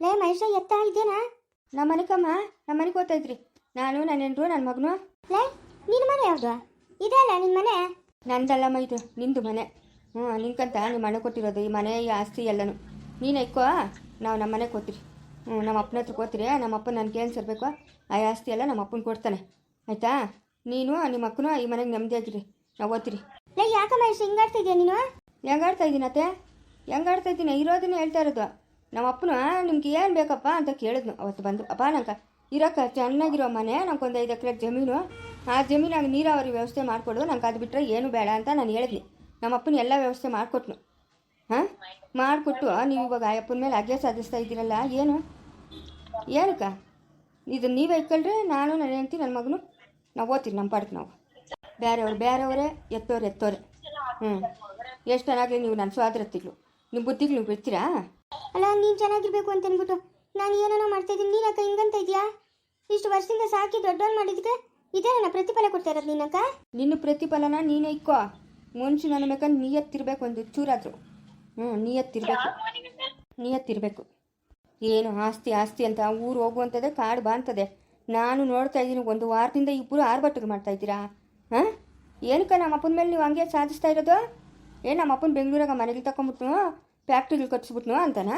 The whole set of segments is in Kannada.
ಲೇ ಮಹೇಶ ಎತ್ತ ಇದೇನಾ? ನಮ್ಮ ಮನೆಕಮ್ಮ ನಮ್ಮ ಮನೆಗೆ ಓದ್ತೈತ್ರಿ ನಾನು ನನ್ನ ಹೆಂಡ್ರು ನನ್ನ ಮಗನು. ಲೇ ನಿನ್ನ ಮನೆ ಯಾವುದು? ಇದೆಲ್ಲ ನಿನ್ನ ಮನೆ? ನಂದಲ್ಲಮ್ಮ ಇದು ನಿಂದು ಮನೆ. ಹ್ಞೂ ನಿಂಕಂತ ನಿಮ್ಮ ಮನೆ ಕೊಟ್ಟಿರೋದು ಈ ಮನೆ ಈ ಆಸ್ತಿ ಎಲ್ಲನೂ. ನೀನು ಇಕ್ಕೋ ನಾವು ನಮ್ಮ ಮನೆಗೆ ಕೊತ್ತಿರಿ ಹ್ಞೂ ನಮ್ಮ ಅಪ್ಪನ ಹತ್ರ ಕೊತ್ತಿರಿ ನಮ್ಮ ಅಪ್ಪ ನನಗೆ ಏನು ಸರ್ಬೇಕು? ಆ ಆಸ್ತಿ ಎಲ್ಲ ನಮ್ಮ ಅಪ್ಪನ ಕೊಡ್ತಾನೆ. ಆಯಿತಾ? ನೀನು ನಿಮ್ಮ ಅಕ್ಕನೂ ಈ ಮನೆಗೆ ನೆಮ್ಮದಿ ಆಗಿರಿ. ನಾವು ಓದ್ತೀರಿ. ಲೇ ಯಾಕಮ್ಮ ಇಷ್ಟು ಹಿಂಗಾಡ್ತಿದ್ಯಾ ನೀನು? ಹೆಂಗಾಡ್ತಾ ಇದ್ದೀನಿ ಅತ್ತೆ ಹೆಂಗಾಡ್ತಾ ಇದ್ದೀನಿ ಇರೋದನ್ನ ಹೇಳ್ತಾ ಇರೋದು. ನಮ್ಮ ಅಪ್ಪನು ನಿಮ್ಗೆ ಏನು ಬೇಕಪ್ಪ? ಅಂತ ಕೇಳಿದ್ನು. ಅವತ್ತು ಬಂದು ಅಪ್ಪ ನಂಗೆ ಇರೋಕ್ಕ, ಚೆನ್ನಾಗಿರೋ ಮನೆ, ನಂಗೆ ಒಂದು ಐದು ಎಕರೆ ಜಮೀನು. ಆ ಜಮೀನಾಗ ನೀರಾವರಿ ವ್ಯವಸ್ಥೆ ಮಾಡಿಕೊಡು, ನಂಗೆ ಅದು ಬಿಟ್ಟರೆ ಏನು ಬೇಡ ಅಂತ ನಾನು ಹೇಳಿದ್ನಿ. ನಮ್ಮ ಅಪ್ಪನ ಎಲ್ಲ ವ್ಯವಸ್ಥೆ ಮಾಡಿಕೊಟ್ನು. ಹಾಂ? ಮಾಡಿಕೊಟ್ಟು ನೀವು ಇವಾಗ ಆ ಅಪ್ಪನ ಮೇಲೆ ಅಗ್ಗೆ ಸಾಧಿಸ್ತಾ ಇದ್ದೀರಲ್ಲ, ಏನು? ಏನಕ್ಕ? ಇದು ನೀವೇ ಇಟ್ಕೊಳ್ರಿ ನಾನು ನನ್ನ ಹೆಂಡ್ತಿ, ನನ್ನ ಮಗನು. ನಾವು ಓದ್ತೀವಿ ನಮ್ಮ ಪಾಡಕ್ಕೆ ನಾವು. ಬೇರೆಯವ್ರು ಬೇರೆಯವರೇ, ಎತ್ತೋರು ಎತ್ತೋರೆ. ಹ್ಞೂ ಎಷ್ಟು ಚೆನ್ನಾಗಿ ನೀವು ನನ್ನ ಸ್ವಾದ್ರತಿಗಳು ನಿಮ್ಮ ಬುದ್ಧಿಗಳು ನೀವು ಬಿಡ್ತೀರಾ? ಅಲ್ಲ, ನೀನು ಚೆನ್ನಾಗಿರ್ಬೇಕು ಅಂತ ಅಂದ್ಬಿಟ್ಟು ನಾನು ಏನೇನೋ ಮಾಡ್ತಾ ಇದ್ದೀನಿ. ನೀನಕ್ಕ ಹಿಂಗಂತ ಇದೆಯಾ ಇಷ್ಟು ವರ್ಷದಿಂದ ಸಾಕಿ ದೊಡ್ಡವನ್ ಮಾಡಿದಕ್ಕೆ ಇದೇ ನನ್ನ ಪ್ರತಿಫಲ ಕೊಡ್ತಾ ಇರೋದು ನೀನಕ್ಕ? ನಿನ್ನ ಪ್ರತಿಫಲನ ನೀನೇ ಇಕ್ಕೋ. ಮನುಷ್ಯ ನನ್ನ ಬೇಕಂದ್ರೆ ನಿಯತ್ತಿರ್ಬೇಕು ಒಂದು ಚೂರಾದ್ರು. ಹ್ಞೂ ನಿಯತ್ತಿರ್ಬೇಕು. ನಿಯತ್ತಿರ್ಬೇಕು. ಏನು ಆಸ್ತಿ ಆಸ್ತಿ ಅಂತ ಊರು ಹೋಗುವಂಥದ್ದೇ ಕಾಡು ಬಾಂತದೆ ನಾನು ನೋಡ್ತಾ ಇದ್ದೀನಿ, ಒಂದು ವಾರದಿಂದ ಇಬ್ಬರು ಆರ್ಭಟ್ಟಿಗೆ ಮಾಡ್ತಾ ಇದ್ದೀರಾ? ಹಾಂ? ಏನಕ್ಕ ನಮ್ಮ ಅಪ್ಪನ ಮೇಲೆ ನೀವು ಹಂಗೆ ಸಾಧಿಸ್ತಾ ಇರೋದು? ಏನು ನಮ್ಮ ಅಪ್ಪನ ಬೆಂಗಳೂರಾಗ ಮನೆಗೆ ತಗೊಂಬಿಟ್ನು ಫ್ಯಾಕ್ಟ್ರಿಗಳು ಕಟ್ಸ್ಬಿಟ್ನು ಅಂತನಾ?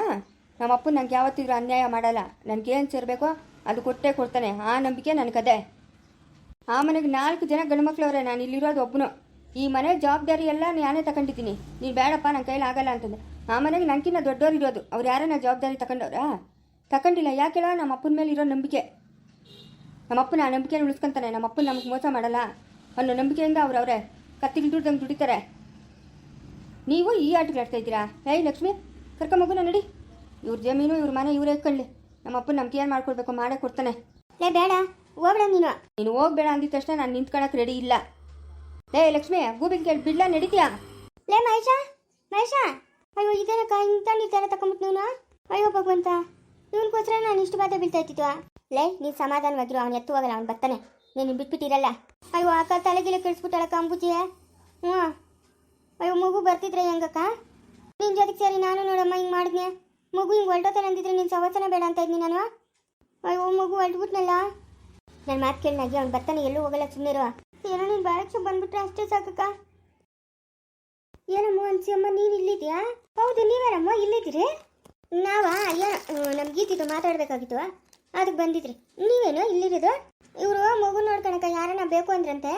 ನಮ್ಮ ಅಪ್ಪನ ನಂಗೆ ಯಾವತ್ತಿದ್ರು ಅನ್ಯಾಯ ಮಾಡಲ್ಲ. ನನಗೇನು ಸೇರಬೇಕೋ ಅದು ಕೊಟ್ಟೇ ಕೊಡ್ತಾನೆ. ಆ ನಂಬಿಕೆ ನನಗದೆ ಆ ಮನೆಗೆ ನಾಲ್ಕು ಜನ ಗಂಡುಮಕ್ಳವ್ರೆ ನಾನು ಇಲ್ಲಿರೋದು ಒಬ್ಬನು ಈ ಮನೆ ಜವಾಬ್ದಾರಿ ಎಲ್ಲ ನಾನೇ ತಗೊಂಡಿದ್ದೀನಿ ನೀನು ಬೇಡಪ್ಪ ನನ್ನ ಕೈಲಿ ಆಗಲ್ಲ ಅಂತಂದೆ. ಆ ಮನೆಗೆ ನನಗಿನ್ನ ದೊಡ್ಡವ್ರು ಇರೋದು. ಅವ್ರು ಯಾರನ್ನ ಜವಾಬ್ದಾರಿ ತಗೊಂಡವ್ರಾ ತಗೊಂಡಿಲ್ಲ ಯಾಕೆಲ್ಲ ನಮ್ಮ ಅಪ್ಪನ ಮೇಲೆ ಇರೋ ನಂಬಿಕೆ. ನಮ್ಮ ಅಪ್ಪನ ಆ ನಂಬಿಕೆನ ಉಳಿಸ್ಕೊಂತಾನೆ. ನಮ್ಮ ಅಪ್ಪನ ನಮಗೆ ಮೋಸ ಮಾಡಲ್ಲ ಅನ್ನೋ ನಂಬಿಕೆಯಿಂದ ಅವ್ರು ಅವರೇ ಕತ್ತಿಗೆ ದುಡ್ದಂಗೆ ದುಡಿತಾರೆ. ನೀವು ಈ ಆಟಗಳಾಡ್ತಾ ಇದ್ದೀರಾ? ಏಯ್ ಲಕ್ಷ್ಮಿ ಕರ್ಕ ಮಗುನ ನಡಿ. ಇವ್ರ ಜಮೀನು ಇವ್ರ ಮನೆ ಇವರೇ ಕಳ್ಳಿ. ನಮ್ಮ ಅಪ್ಪನ ನಮ್ಗೆ ಏನು ಮಾಡ್ಕೊಡ್ಬೇಕು ಮಾಡೇ ಕೊಡ್ತಾನೆ. ಲೇ ಬೇಡ ಹೋಗ್ಬೇಡ ನೀನು. ನೀನು ಹೋಗ್ಬೇಡ ಅಂದಿದ ತಕ್ಷಣ ನಾನು ನಿಂತ್ಕೊಳಕ್ಕೆ ರೆಡಿ ಇಲ್ಲ. ಲೇ ಲಕ್ಷ್ಮಿ ಗೂಬಿಗೆ ಕೇಳಿ ಬಿಡ್ಲ ನಡೀತೀಯಾ? ಲೇ ಮಹೇಶ ಮಹೇಶ. ಅಯ್ಯೋ ಇದೇನಕ್ಕ ಇಂಥ ನಿರ್ಧಾರ ತಗೊಂಬಿಟ್ಟು ನೀನು? ಅಯ್ಯೋ ಭಗವಂತ. ಇವನ್ಗೋಸ್ಕರ ನಾನು ಇಷ್ಟು ಬಾಧೆ ಬೀಳ್ತಾ ಇದ್ದಿದ್ವಾ ಲೇ ನೀನು ಸಮಾಧಾನವಾಗಿರು ಅವನು ಎತ್ತು ಹೋಗಲ್ಲ ಅವ್ನು ಬರ್ತಾನೆ. ನೀನು ಬಿಟ್ಬಿಟ್ಟಿರಲ್ಲ. ಅಯ್ಯೋ ಅಕ್ಕ ತಲೆಗಿಲೆ ಕೆಡಿಸ್ಬಿಟ್ಟಾಳಕ್ಕ ಅಂಬುಜಿಯೇ. ಹ್ಞೂ ಅಯ್ಯೋ, ಮಗು ಬರ್ತಿದ್ರೆ ಹೆಂಗಕ್ಕ? ನಿನ್ನ ಜೊತೆಗೆ ಸೇರಿ ನಾನು ನೋಡಮ್ಮ ಹಿಂಗೆ ಮಾಡಿದ್ನೆ. ಮಗು ಹಿಂಗೆ ಹೊರಟೋತಾನೆ ಅಂದಿದ್ರೆ ನೀನು ಸವಸನ ಬೇಡ ಅಂತ ಇದ್ನಿ ನಾನು. ಅಯ್ಯೋ, ಮಗು ಹೊರಟ್ಬಿಟ್ನಲ್ಲ ನನ್ನ ಮಾತು ಕೇಳಿನಾಗಿ ಅವ್ನು ಬರ್ತಾನೆ ಎಲ್ಲೂ ಹೋಗಲ್ಲ ಸುಮ್ಮನಿರು ಏನೋ ನೀನು ಬಾಳಕ್ಕೆ ಬಂದ್ಬಿಟ್ರೆ ಅಷ್ಟೇ ಸಾಕಕ್ಕ. ಏನಮ್ಮ ಅನ್ಸಿಯಮ್ಮ ನೀನು ಇಲ್ಲಿದ್ಯಾ? ಹೌದು, ನೀವೇನಮ್ಮ, ಇಲ್ಲಿದ್ದೀರಿ? ನಾವಾ ಏನೋ ನಮ್ಗೆ ಗೀತಿದ್ದು ಮಾತಾಡಬೇಕಾಗಿತ್ತು. ಅದಕ್ಕೆ ಬಂದಿದ್ರಿ. ನೀವೇನು, ಇಲ್ಲಿರೋದು? ಇವರು ಮಗು ನೋಡ್ಕೊಳಕ ಯಾರನ್ನ ಬೇಕು ಅಂದ್ರಂತೆ.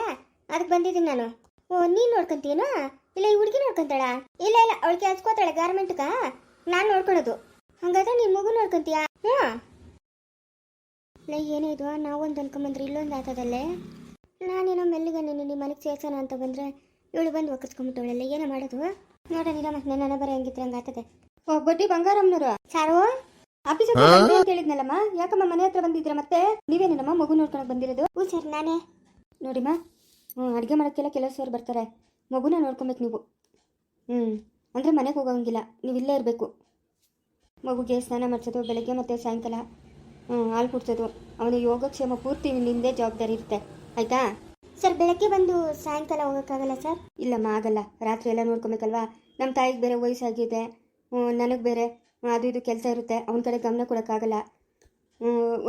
ಅದಕ್ಕೆ ಬಂದಿದ್ದೀನಿ ನಾನು. ಓ, ನೀನು ನೋಡ್ಕೊಂತೀನೋ ಇಲ್ಲ, ಈ ಹುಡುಗಿ ನೋಡ್ಕೊಂತಾಳ? ಇಲ್ಲ ಇಲ್ಲ, ಅವಳಿಗೆ ಹಚ್ಕೋತಾಳೆ ಗಾರ್ಮೆಂಟ್ಗ ನಾನು ನೋಡ್ಕೊಳೋದು. ಹಂಗಾದ್ರೆ ನಿಮ್ಮ ಮಗು ನೋಡ್ಕೊಂತೀಯ? ಹ್ಞೂ. ಇಲ್ಲ ಏನೇ ಇದು? ನಾವೊಂದು ಅನ್ಕೊಂಬಂದ್ರೆ ಇಲ್ಲೊಂದು ಆತದಲ್ಲೇ? ನಾನೇನೋ ಮೆಲ್ಲಿಗೆ ನೀನು ನಿಮ್ಮ ಮನೆಗೆ ಸೇರ್ಸೋಣ ಅಂತ ಬಂದರೆ ಇವಳು ಬಂದು ಒಕ್ಕಸ್ಕೊಂಬಿಟ್ಟವಳಲ್ಲ ಏನೋ ಮಾಡೋದು? ನೋಡ ಮತ್ತೆ ನನ್ನ ಬರ ಹೆಂಗಿದ್ರೆ ಹಂಗೆ ಆತದೆ. ಓ, ಬಡ್ಡಿ ಬಂಗಾರಮ್ಮನವರು? ಸಾರು? ಆಫೀಸ್ ಅಂತ ಹೇಳಿದ್ನಲ್ಲಮ್ಮ ಯಾಕಮ್ಮ ಮನೆ ಹತ್ರ ಬಂದಿದ್ರ ಮತ್ತೆ? ನೀವೇನೇನಮ್ಮ ಮಗು ನೋಡ್ಕೊಳಕ್ ಬಂದಿರೋದು? ಹ್ಞೂ, ಸರ್, ನಾನೇ. ನೋಡಿಮ್ಮ. ಹ್ಞೂ, ಅಡುಗೆ ಮಾಡೋಕ್ಕೆಲ್ಲ ಕೆಲಸವ್ರು ಬರ್ತಾರೆ. ಮಗುನ ನೋಡ್ಕೊಬೇಕು ನೀವು. ಹ್ಞೂ ಅಂದರೆ ಮನೆಗೆ ಹೋಗೋಂಗಿಲ್ಲ ನೀವು ಇಲ್ಲೇ ಇರಬೇಕು. ಮಗುಗೆ ಸ್ನಾನ ಮಾಡಿಸೋದು ಬೆಳಗ್ಗೆ ಮತ್ತು ಸಾಯಂಕಾಲ ಹ್ಞೂ ಹಾಲು ಕುಡ್ಸೋದು. ಅವನ ಯೋಗಕ್ಷೇಮ ಪೂರ್ತಿ ನಿಂದೇ ಜವಾಬ್ದಾರಿ ಇರುತ್ತೆ. ಆಯಿತಾ? ಸರ್ ಬೆಳಗ್ಗೆ ಬಂದು ಸಾಯಂಕಾಲ ಹೋಗೋಕ್ಕಾಗಲ್ಲ ಸರ್ ಇಲ್ಲಮ್ಮ ಆಗಲ್ಲ. ರಾತ್ರಿ ಎಲ್ಲ ನೋಡ್ಕೊಬೇಕಲ್ವಾ? ನಮ್ಮ ತಾಯಿಗೆ ಬೇರೆ ವಯಸ್ಸಾಗಿದೆ ನನಗೆ ಬೇರೆ. ಅದು ಇದು ಕೆಲಸ ಇರುತ್ತೆ. ಅವನ ಕಡೆ ಗಮನ ಕೊಡೋಕ್ಕಾಗಲ್ಲ.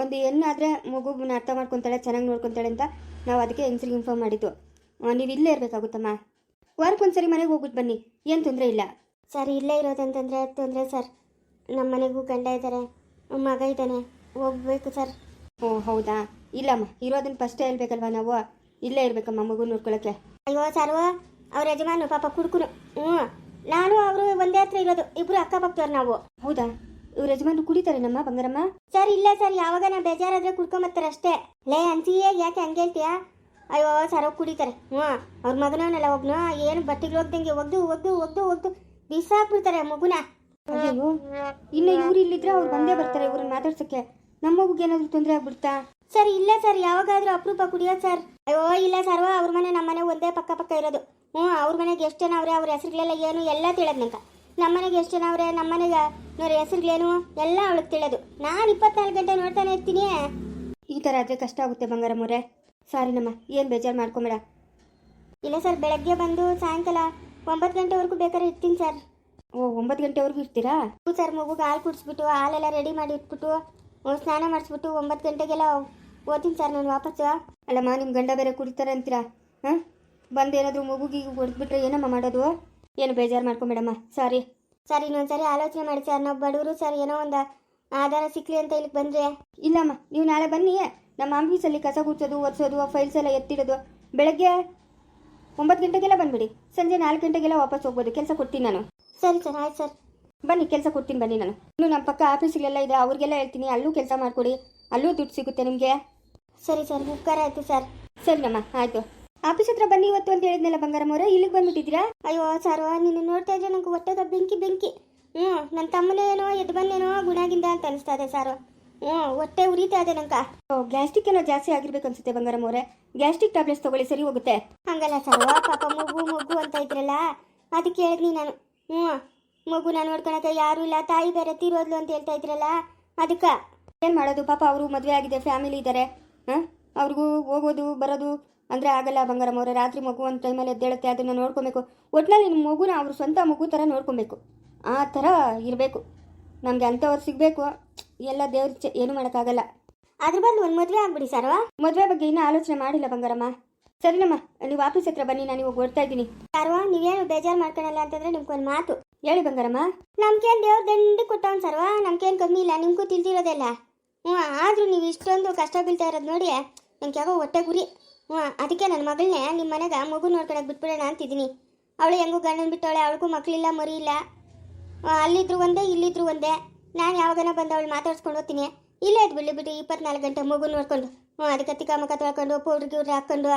ಒಂದು ಏನಾದರೆ ಮಗುನ ಅರ್ಥ ಮಾಡ್ಕೊತಾಳೆ ಚೆನ್ನಾಗಿ ನೋಡ್ಕೊತಾಳೆ ಅಂತ ನಾವು ಅದಕ್ಕೆ ಹೆಂಗ್ಸ್ರಿಗೆ ಇನ್ಫಾರ್ಮ್ ಮಾಡಿದ್ದು. ನೀವು ಇಲ್ಲೇ ಇರಬೇಕಾಗುತ್ತಮ್ಮ. ವಾರಕ್ಕೊಂದ್ಸರಿ ಮನೆಗೆ ಹೋಗ್ಬಿಟ್ಟು ಬನ್ನಿ. ಏನು ತೊಂದರೆ ಇಲ್ಲ. ಸರ್ ಇಲ್ಲೇ ಇರೋದಂತಂದರೆ ತೊಂದರೆ ಸರ್. ನಮ್ಮ ಮನೆಗೂ ಗಂಡ ಇದ್ದಾರೆ ಮಗ ಇದ್ದಾನೆ. ಹೋಗ್ಬೇಕು ಸರ್. ಓ ಹೌದಾ? ಇಲ್ಲಮ್ಮ ಇರೋದನ್ನ ಫಸ್ಟೇ ಹೇಳ್ಬೇಕಲ್ವಾ ನಾವು? ಇಲ್ಲೇ ಇರಬೇಕಮ್ಮ ಮಗು ನೋಡ್ಕೊಳಕ್ಕೆ. ಅಯ್ಯೋ ಸರ್ ಅವ್ರ ಯಜಮಾನು ಪಾಪ ಕುಡ್ಕುನು. ಹ್ಞೂ. ನಾನು ಅವರು ಒಂದೇ ಹತ್ರ ಇರೋದು. ಇಬ್ರು ಅಕ್ಕಪಕ್ಕದವ್ರು ನಾವು. ಹೌದಾ? ಇವ್ರ ಯಜಮಾನು ಕುಡಿತಾರೆ ನಮ್ಮ ಬಂಗಾರಮ್ಮ? ಸರ್ ಇಲ್ಲ ಸರ್. ಯಾವಾಗ ನಾ ಬೇಜಾರಾದ್ರೆ ಕುಡ್ಕೊಂಬರ್ತಾರೆ ಅಷ್ಟೇ ಲೇ ಅನ್ಸಿಯೇ ಯಾಕೆ ಹಂಗೆ ಹೇಳ್ತೀಯಾ? ಅಯ್ಯೋ ಸರ್ ಹೋಗಿ ಕುಡಿತಾರೆ. ಹ್ಞೂ ಅವ್ರ ಮಗನವನೆಲ್ಲ ಒಬ್ನ. ಏನು ಬಟ್ಟೆಗೆ ಹೋಗ್ದಂಗೆ ಒಗ್ದು ಒಗ್ದು ಒಗ್ದು ಒಗ್ದು ಬಿಸಾಕ್ಬಿಡ್ತಾರೆ ಮಗುನ. ಅಯ್ಯೋ ಇನ್ನು ಇವ್ರು ಇಲ್ಲಿದ್ರೆ ಅವ್ರು ಬಂದೇ ಬರ್ತಾರೆ ಇವ್ರನ್ನ ಮಾತಾಡ್ಸಕ್ಕೆ ನಮ್ಮ ಮಗುಗೆ ಏನಾದರೂ ತೊಂದರೆ ಆಗ್ಬಿಡ್ತಾ? ಸರ್ ಇಲ್ಲ ಸರ್ ಯಾವಾಗಾದ್ರೂ ಅಪರೂಪ ಕುಡಿಯೋದು ಸರ್. ಅಯ್ಯೋ ಇಲ್ಲ ಸರ್ ಅವ್ರ ಮನೆ ನಮ್ಮ ಮನೆ ಒಂದೇ ಪಕ್ಕ ಪಕ್ಕ ಇರೋದು. ಹ್ಞೂ ಅವ್ರ ಮನೆಗೆ ಎಷ್ಟು ಜನ ಅವ್ರೆ ಅವ್ರ ಹೆಸರುಗಳೆಲ್ಲ ಏನು ಎಲ್ಲ ತಿಳೋದು ನಂಗೆ. ನಮ್ಮ ಮನೆಗೆ ಎಷ್ಟು ಜನ ಅವ್ರೆ ನಮ್ಮ ಮನೆಗೆ ನೋಡ್ರಿ ಹೆಸರುಗಳೇನು ಎಲ್ಲ ಅವಳಿಗೆ ತಿಳಿಯೋದು. ನಾನು ಇಪ್ಪತ್ನಾಲ್ಕು ಗಂಟೆ ನೋಡ್ತಾನೆ ಇರ್ತೀನಿ. ಈ ಥರ ಆದರೆ ಕಷ್ಟ ಆಗುತ್ತೆ ಬಂಗಾರಮ್ಮವ್ರೆ. ಸಾರಿನಮ್ಮ ಏನು ಬೇಜಾರು ಮಾಡ್ಕೊಂಬೇಡ. ಇಲ್ಲ ಸರ್ ಬೆಳಗ್ಗೆ ಬಂದು ಸಾಯಂಕಾಲ ಒಂಬತ್ತು ಗಂಟೆವರೆಗೂ ಬೇಕಾದ್ರೆ ಇರ್ತೀನಿ ಸರ್ ಓ, ಒಂಬತ್ತು ಗಂಟೆವರೆಗೂ ಇರ್ತೀರಾ? ಹ್ಞೂ ಸರ್ ಮಗುಗೆ ಹಾಲು ಕುಡಿಸ್ಬಿಟ್ಟು, ಹಾಲೆಲ್ಲ ರೆಡಿ ಮಾಡಿ ಇಟ್ಬಿಟ್ಟು ಸ್ನಾನ ಮಾಡಿಸ್ಬಿಟ್ಟು ಒಂಬತ್ತು ಗಂಟೆಗೆಲ್ಲ ಓದ್ತೀನಿ ಸರ್ ನಾನು ವಾಪಸ್ಸು. ಅಲ್ಲಮ್ಮ ನಿಮ್ಮ ಗಂಡ ಬೇರೆ ಕುಡಿತಾರೆ ಅಂತೀರಾ? ಹಾಂ ಬಂದು ಏನಾದರೂ ಮಗುಗಿಗೆ ಹೊಡೆದ್ಬಿಟ್ರೆ ಏನಮ್ಮ ಮಾಡೋದು? ಏನು ಬೇಜಾರು ಮಾಡ್ಕೊಂಬೇಡಮ್ಮ ಸಾರಿ ಸರ್ ಇನ್ನೊಂದ್ಸರಿ ಆಲೋಚನೆ ಮಾಡಿ ಸರ್ ನಾವು ಬಡವರು ಸರ್ ಏನೋ ಒಂದು ಆಧಾರ ಸಿಕ್ಕಲಿ ಅಂತ ಇಲ್ಲಿಗೆ ಬಂದರೆ. ಇಲ್ಲಮ್ಮ, ನೀವು ನಾಳೆ ಬನ್ನಿ. ನಮ್ಮ ಆಫೀಸಲ್ಲಿ ಕಸ ಗುಡ್ಸೋದು ಒರೆಸೋದು ಫೈಲ್ಸ್ ಎಲ್ಲ ಎತ್ತಿಡೋದು. ಬೆಳಗ್ಗೆ ಒಂಬತ್ತು ಗಂಟೆಗೆಲ್ಲ ಬಂದ್ಬಿಡಿ. ಸಂಜೆ ನಾಲ್ಕು ಗಂಟೆಗೆಲ್ಲ ವಾಪಸ್ ಹೋಗ್ಬೋದು. ಕೆಲಸ ಕೊಡ್ತೀನಿ ನಾನು. ಸರಿ ಸರ್ ಆಯ್ತು ಸರ್. ಬನ್ನಿ ಕೆಲಸ ಕೊಡ್ತೀನಿ ಬನ್ನಿ ನಾನು. ಇನ್ನು ನಮ್ಮ ಪಕ್ಕ ಆಫೀಸ್ಗಳೆಲ್ಲ ಇದೆ. ಅವ್ರಿಗೆಲ್ಲ ಹೇಳ್ತೀನಿ. ಅಲ್ಲೂ ಕೆಲಸ ಮಾಡಿಕೊಡಿ. ಅಲ್ಲೂ ದುಡ್ಡು ಸಿಗುತ್ತೆ ನಿಮಗೆ. ಸರಿ ಸರ್ ಉಪಕಾರ ಆಯಿತು ಸರ್. ಸರಿನಮ್ಮ ಆಯಿತು. ಆಫೀಸ್ ಹತ್ರ ಬನ್ನಿ ಇವತ್ತು ಅಂತ ಹೇಳಿದ್ನಲ್ಲ ಬಂಗಾರಮ್ಮ ಅವರೇ. ಇಲ್ಲಿಗೆ ಬಂದ್ಬಿಟ್ಟಿದ್ದೀರಾ? ಅಯ್ಯೋ ಸರ್ ನೀನು ನೋಡ್ತಾ ಇದ್ರೆ ನಂಗೆ ಒಟ್ಟದ ಬೆಂಕಿ ಬೆಂಕಿ. ಹ್ಞೂ ನನ್ನ ತಮ್ಮನೇನೋ ಎದ್ದು ಬಂದೇನೋ ಗುಣಾಗಿಂದ ಅಂತ ಅನಿಸ್ತಾ ಇದೆ ಸರ್. ಹ್ಞೂ ಹೊಟ್ಟೆ ಉರಿತಾ ಇದೆ ನಂಗೆ ಓ ಗ್ಯಾಸ್ಟ್ರಿಕ್ ಏನೋ ಜಾಸ್ತಿ ಆಗಿರ್ಬೇಕು ಅನ್ಸುತ್ತೆ ಬಂಗಾರಮ್ಮವ್ರೆ ಗ್ಯಾಸ್ಟ್ರಿಕ್ ಟ್ಯಾಬ್ಲೆಟ್ಸ್ ತಗೊಳ್ಳಿ ಸರಿ ಹೋಗುತ್ತೆ. ಹಂಗಲ್ಲ ಸರ್ ಪಾಪ ಮಗು ಮಗು ಅಂತ ಇದ್ರಲ್ಲ ಅದಕ್ಕೆ ಹೇಳಿದ್ನಿ ನಾನು. ಹ್ಞೂ ನಾನು ನೋಡ್ಕೊಳಕ್ಕೆ ಯಾರು ಇಲ್ಲ ತಾಯಿ ಬೇರೆ ತೀರೋದ್ಲು ಅಂತ ಹೇಳ್ತಾ ಇದ್ರಲ್ಲ ಅದಕ್ಕೆ. ಏನು ಮಾಡೋದು? ಪಾಪ ಅವರು ಮದುವೆ ಆಗಿದೆ ಫ್ಯಾಮಿಲಿ ಇದ್ದಾರೆ ಹಾಂ? ಅವ್ರಿಗೂ ಹೋಗೋದು ಬರೋದು ಅಂದರೆ ಆಗಲ್ಲ ಬಂಗಾರಮ್ಮವ್ರೆ ರಾತ್ರಿ ಮಗು ಒಂದು ಟೈಮಲ್ಲಿ ಎದ್ದೇಳುತ್ತೆ ಅದನ್ನು ನೋಡ್ಕೊಬೇಕು. ಒಟ್ಟಿನಲ್ಲಿ ನಿಮ್ಮ ಮಗುನ ಅವ್ರ ಸ್ವಂತ ಮಗು ಥರ ನೋಡ್ಕೊಬೇಕು. ಆ ಥರ ಇರಬೇಕು. ನಮಗೆ ಅಂಥವ್ರು ಸಿಗಬೇಕು ಎಲ್ಲ ದೇವ್ರ ಚ ಏನು ಮಾಡೋಕ್ಕಾಗಲ್ಲ. ಅದ್ರ ಬದಲು ಒಂದು ಮದುವೆ ಆಗ್ಬಿಡಿ ಸರ್ ಮದುವೆ ಬಗ್ಗೆ ಇನ್ನೂ ಆಲೋಚನೆ ಮಾಡಿಲ್ಲ ಬಂಗಾರಮ್ಮ. ಸರಿನಮ್ಮ ನೀವು ಆಫೀಸ್ ಹತ್ರ ಬನ್ನಿ ನಾನು ಇವಾಗ ಓಡ್ತಾ ಇದ್ದೀನಿ. ಸರ್ವ ನೀವೇನು ಬೇಜಾರು ಮಾಡ್ಕೊಳಲ್ಲ ಅಂತಂದ್ರೆ ನಿಮ್ಗೊಂದು ಮಾತು. ಹೇಳಿ ಬಂಗಾರಮ್ಮ. ನಮ್ಗೇನು ದೇವ್ರ ದಂಡಿ ಕೊಟ್ಟವನ್ ಸರ್ವ? ನಮ್ಗೇನು ಕಮ್ಮಿ ಇಲ್ಲ ನಿಮ್ಗೂ ತಿಳಿದಿರೋದೆಲ್ಲ. ಹ್ಞೂ ಆದರೂ ನೀವು ಇಷ್ಟೊಂದು ಕಷ್ಟ ಬೀಳ್ತಾ ಇರೋದು ನೋಡಿ ನಂಗೆ ಯಾವಾಗ ಹೊಟ್ಟೆ ಗುರಿ. ಹ್ಞೂ ಅದಕ್ಕೆ ನನ್ನ ಮಗಳನ್ನೇ ನಿಮ್ಮ ಮನೆಗೆ ಮಗು ನೋಡ್ಕೊಳಕ್ಕೆ ಬಿಟ್ಬಿಡೋಣ ಅಂತಿದ್ದೀನಿ. ಅವಳು ಹೆಂಗೂ ಗಂಡನ ಬಿಟ್ಟವಳೆ ಅವಳಿಗೂ ಮಕ್ಕಳಿಲ್ಲ ಮರಿ ಇಲ್ಲ ಅಲ್ಲಿದ್ರು ಒಂದೇ, ಇಲ್ಲಿದ್ರು ಒಂದೇ. ನಾನು ಯಾವಾಗನ ಬಂದು ಅವಳು ಮಾತಾಡ್ಸ್ಕೊಂಡು ಹೋಗ್ತೀನಿ. ಇಲ್ಲೇ ಅದು ಬಿಡ್ಲಿ ಬಿಟ್ಟು ಇಪ್ಪತ್ನಾಲ್ಕು ಗಂಟೆ ಮಗು ನೋಡ್ಕೊಂಡು. ಹ್ಞೂ ಅದಕ್ಕೆ ತಿಕ್ಕ ಮಕ್ಕ ತೊಳ್ಕೊಂಡು ಪೌಡ್ರ್ ಗಿವ್ರ್ ಹಾಕ್ಕೊಂಡು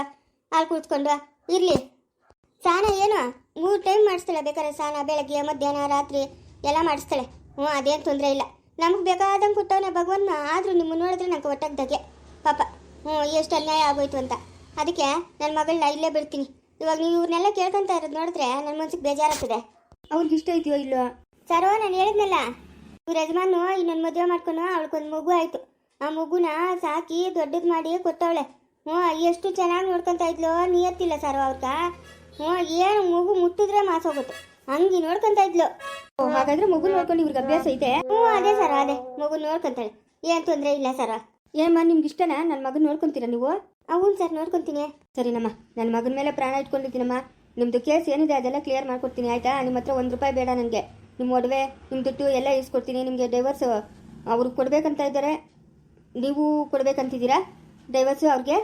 ಹಾಲು ಕುಡ್ಸ್ಕೊಂಡು. ಇರಲಿ. ಸ್ನಾನ ಏನು? ಮೂರು ಟೈಮ್ ಮಾಡಿಸ್ತಾಳೆ ಬೇಕಾದ್ರೆ ಸ್ನಾನ, ಬೆಳಗ್ಗೆ, ಮಧ್ಯಾಹ್ನ, ರಾತ್ರಿ ಎಲ್ಲ ಮಾಡಿಸ್ತಾಳೆ. ಹ್ಞೂ ಅದೇನು ತೊಂದರೆ ಇಲ್ಲ. ನಮಗೆ ಬೇಕಾದಂಗೆ ಕೊಟ್ಟವನೇ ಭಗವನ್ನ, ಆದರೂ ನಿಮ್ಮ ನೋಡಿದ್ರೆ ನಂಗೆ ಒಟ್ಟಾಗ್ದಾಗೆ. ಪಾಪ. ಹ್ಞೂ ಎಷ್ಟು ಅನ್ಯಾಯ ಆಗೋಯ್ತು ಅಂತ. ಅದಕ್ಕೆ ನನ್ನ ಮಗಳನ್ನ ಇಲ್ಲೇ ಬಿಡ್ತೀನಿ. ಇವಾಗ ನೀವು ಇವ್ರನ್ನೆಲ್ಲ ಕೇಳ್ಕೊಂತ ಇರೋದು ನೋಡಿದ್ರೆ ನನ್ನ ಮನ್ಸಿಗೆ ಬೇಜಾರಾಗ್ತದೆ. ಅವ್ರಿಗೆ ಇಷ್ಟ ಇದೆಯೋ ಇಲ್ಲೋ ಸರೋ ನಾನು ಹೇಳಿದ್ನಲ್ಲ. ಇವ್ರ ಯಜಮಾನು ಇನ್ನೊಂದು ಮದುವೆ ಮಾಡ್ಕೊಂಡು ಅವಳಿಗೊಂದು ಮಗು ಆಯಿತು. ಆ ಮಗುನ ಸಾಕಿ ದೊಡ್ಡದು ಮಾಡಿ ಕೊಟ್ಟವಳೆ. ಹ್ಞೂ ಎಷ್ಟು ಚೆನ್ನಾಗಿ ನೋಡ್ಕೊಂತ ಇದ್ಲು ನಿಯತ್ತಿಲ್ಲ ಸರ್ ಅವ್ರಕ ಹ್ಞೂ ಏನು ಮಗು ಮುಟ್ಟಿದ್ರೆ ಮಾಸೋಗುತ್ತೆ ಹಂಗೆ ನೋಡ್ಕೊಂತ ಇದ್ಲು. ಹಾಗಾದ್ರೆ ಮಗು ನೋಡ್ಕೊಂಡು ಇವ್ರಿಗೆ ಅಭ್ಯಾಸ ಇದೆ ಹ್ಞೂ ಅದೇ ಸರ್ ಅದೇ. ಮಗು ನೋಡ್ಕೊಂತಾಳೆ. ಏನು ತೊಂದರೆ ಇಲ್ಲ ಸರ? ಏನಮ್ಮ ನಿಮ್ಗೆ ಇಷ್ಟನಾ? ನನ್ನ ಮಗನ ನೋಡ್ಕೊಂತೀರಾ ನೀವು? ಅವನು ಸರ್ ನೋಡ್ಕೊಂತೀನಿ. ಸರಿನಮ್ಮ. ನನ್ನ ಮಗನ ಮೇಲೆ ಪ್ರಾಣ ಇಟ್ಕೊಂಡಿದ್ದೀನಮ್ಮ. ನಿಮ್ಮದು ಕೇಸ್ ಏನಿದೆ ಅದೆಲ್ಲ ಕ್ಲಿಯರ್ ಮಾಡ್ಕೊಡ್ತೀನಿ ಆಯ್ತಾ? ನಿಮ್ಮ ಹತ್ರ ಒಂದು ರೂಪಾಯಿ ಬೇಡ ನನಗೆ ನಿಮ್ಮ ಒಡವೆ ನಿಮ್ಮ ದುಡ್ಡು ಎಲ್ಲ ಇಸ್ಕೊಡ್ತೀನಿ ನಿಮಗೆ ಡೈವರ್ಸ್ ಅವ್ರಿಗೆ ಕೊಡಬೇಕಂತ ಇದ್ದಾರೆ. ನೀವು ಕೊಡಬೇಕಂತಿದ್ದೀರಾ? ಡೈವರ್ಸು ಅವ್ರಿಗೆ?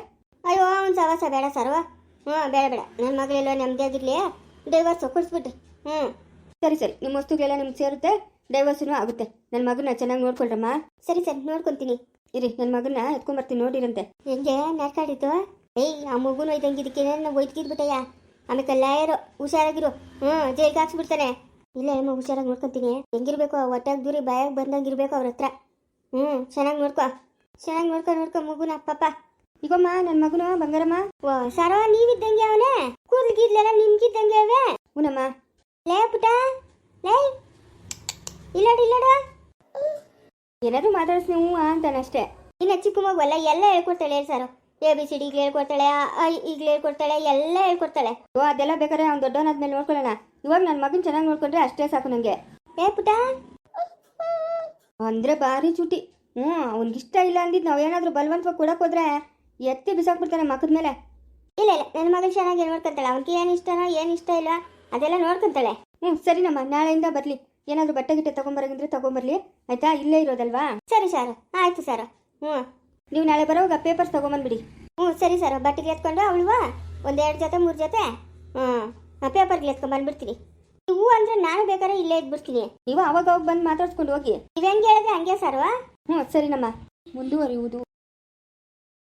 ಅಯ್ಯೋ ಒಂದು ಸವಾಸ ಬೇಡ ಸರ್ವ ಹ್ಞೂ ಬೇಡ ಬೇಡ. ನನ್ನ ಮಗಳೆಲ್ಲ ನಮ್ಮದೇ ಆಗಿರಲಿ ಡೈವರ್ಸು ಕೊಡಿಸ್ಬಿಟ್ರಿ. ಹ್ಞೂ ಸರಿ ಸರಿ. ನಿಮ್ಮ ವಸ್ತುಗಳೆಲ್ಲ ನಿಮ್ಗೆ ಸೇರುತ್ತೆ ಡೈವರ್ಸೂ ಆಗುತ್ತೆ. ನನ್ನ ಮಗನ ಚೆನ್ನಾಗಿ ನೋಡ್ಕೊಳ್ರಮ್ಮ. ಸರಿ ಸರಿ. ನೋಡ್ಕೊತೀನಿ. ಇರಿ ನನ್ನ ಮಗನ ಎತ್ಕೊಂಬರ್ತೀನಿ ನೋಡಿರಂತೆ. ಹೆಂಗೆ? ನಡ್ಕಾಡಿತ್ತು ಏಯ್ ಆ ಮಗುನೂ ಇದ್ದಂಗೆ ಇದಕ್ಕೆ ಏನೇನು ಒಯ್ದ್ಕಿದ್ಬಿಟ್ಟಯ್ಯ. ಆಮೇಲೆ ಲಾಯರು ಹುಷಾರಾಗಿರು. ಹ್ಞೂ ಜೈಲಿಗೆ ಹಾಕ್ಸ್ಬಿಡ್ತಾನೆ. ಇಲ್ಲ ಏನು ಹುಷಾರಾಗಿ ನೋಡ್ಕೊತೀನಿ. ಹೆಂಗಿರ್ಬೇಕು ಹೊಟ್ಟೆಗೆ ದೂರಿ, ಬಾಯಾಗ ಬಂದಂಗೆ ಇರ್ಬೇಕು ಅವ್ರ ಹತ್ರ. ಹ್ಞೂ ಚೆನ್ನಾಗಿ ನೋಡ್ಕೊ. ಚೆನ್ನಾಗಿ ನೋಡ್ಕೊ ನೋಡ್ಕೊ ಮಗುನ ಪಾಪ ಈಗಮ್ಮ ನನ್ನ ಮಗನು, ಬಂಗಾರಮ್ಮ. ಓ ಸರೋ ನೀವಿದ್ದಂಗೆ ಅವನೇ? ಕೂದ್ಲಿಗಿದ್ಲೆಲ್ಲ ನಿಮ್ಗಿದ್ದಂಗೆ ಅವೆ ಹೂನಮ್ಮ. ಲೇ ಪುಟ ಲೇ. ಇಲ್ಲಡ ಇಲ್ಲಡ ಏನಾದರೂ ಮಾತಾಡಿಸ್ ನೀವು ಅಂತಾನೆ ಅಷ್ಟೇ. ಇನ್ನು ಚಿಕ್ಕ ಮಗು ಅಲ್ಲ, ಎಲ್ಲ ಹೇಳ್ಕೊಡ್ತಾಳೆ sir. A, B, C, D ಹೇಳ್ಕೊಡ್ತಾಳೆ ಐ ಈಗಲೇ ಹೇಳ್ಕೊಡ್ತಾಳೆ, ಎಲ್ಲ ಹೇಳ್ಕೊಡ್ತಾಳೆ. ಓ, ಅದೆಲ್ಲ ಬೇಕಾದ್ರೆ ಅವ್ನು ದೊಡ್ಡವನಾದ್ಮೇಲೆ ನೋಡ್ಕೊಳ್ಳೋಣ. ಇವಾಗ ನನ್ನ ಮಗನ ಚೆನ್ನಾಗಿ ನೋಡ್ಕೊಂಡ್ರೆ ಅಷ್ಟೇ ಸಾಕು ನನಗೆ ಏ, ಪುಟ. ಅಂದರೆ ಭಾರಿ ಚುಟಿ. ಹ್ಞೂ ಅವ್ನಿಗಿಷ್ಟ ಇಲ್ಲ ಅಂದಿದ್ದು ನಾವೇನಾದರೂ ಬಲವಂತವಾಗಿ ಕೊಡಕ್ಕೆ ಹೋದ್ರೆ ಎತ್ತಿ ಬಿಸಾಕ್ಬಿಡ್ತಾನೆ ಮಕ್ಕದ ಮೇಲೆ. ಇಲ್ಲ ಇಲ್ಲ ನನ್ನ ಮಗಳು ಚೆನ್ನಾಗಿ ನೋಡ್ಕೊಂತಾಳೆ? ಅವನಿಗೆ ಏನು ಇಷ್ಟನೋ, ಏನು ಇಷ್ಟ ಇಲ್ಲ, ಅದೆಲ್ಲ ನೋಡ್ಕೊಂತಾಳೆ. ಹ್ಞೂ ಸರಿನಮ್ಮ ನಾಳೆಯಿಂದ ಬರಲಿ. ಏನಾದರೂ ಬಟ್ಟೆ ಗಿಟ್ಟೆ ತೊಗೊಂಬರಂಗಿದ್ರೆ ತೊಗೊಂಬರ್ಲಿ. ಆಯಿತಾ? ಇಲ್ಲೇ ಇರೋದಲ್ವಾ? ಸರಿ, ಸರ್. ಆಯ್ತು, ಸರ್. ಹ್ಞೂ ನೀವು ನಾಳೆ ಬರೋವಾಗ ಪೇಪರ್ಸ್ ತೊಗೊಂಬಂದ್ಬಿಡಿ. ಹ್ಞೂ ಸರಿ, ಸರ್. ಬಟ್ಟೆಗೆ ಎತ್ಕೊಂಡು ಅವಳುವ? ಒಂದೆರಡು ಜೊತೆ, ಮೂರು ಜೊತೆ? ಹ್ಞೂ ಪೇಪರ್ಗೆ ಬಂದ್ಬಿಡ್ತೀನಿ. ನೀವು ಅಂದ್ರೆ ನಾನು ಬೇಕಾದ್ರೆ ಇಲ್ಲೇ ಇದ್ಬಿಡ್ತೀನಿ. ನೀವು ಅವಾಗ ಅವಾಗ ಬಂದು ಮಾತಾಡ್ಸ್ಕೊಂಡು ಹೋಗಿ. ನೀವು ಹೆಂಗೆ ಹೇಳಿದ್ರೆ ಹಂಗೆ ಸರ್ವಾ? ಹ್ಞೂ ಸರಿನಮ್ಮ ಮುಂದುವರಿಯುವುದು.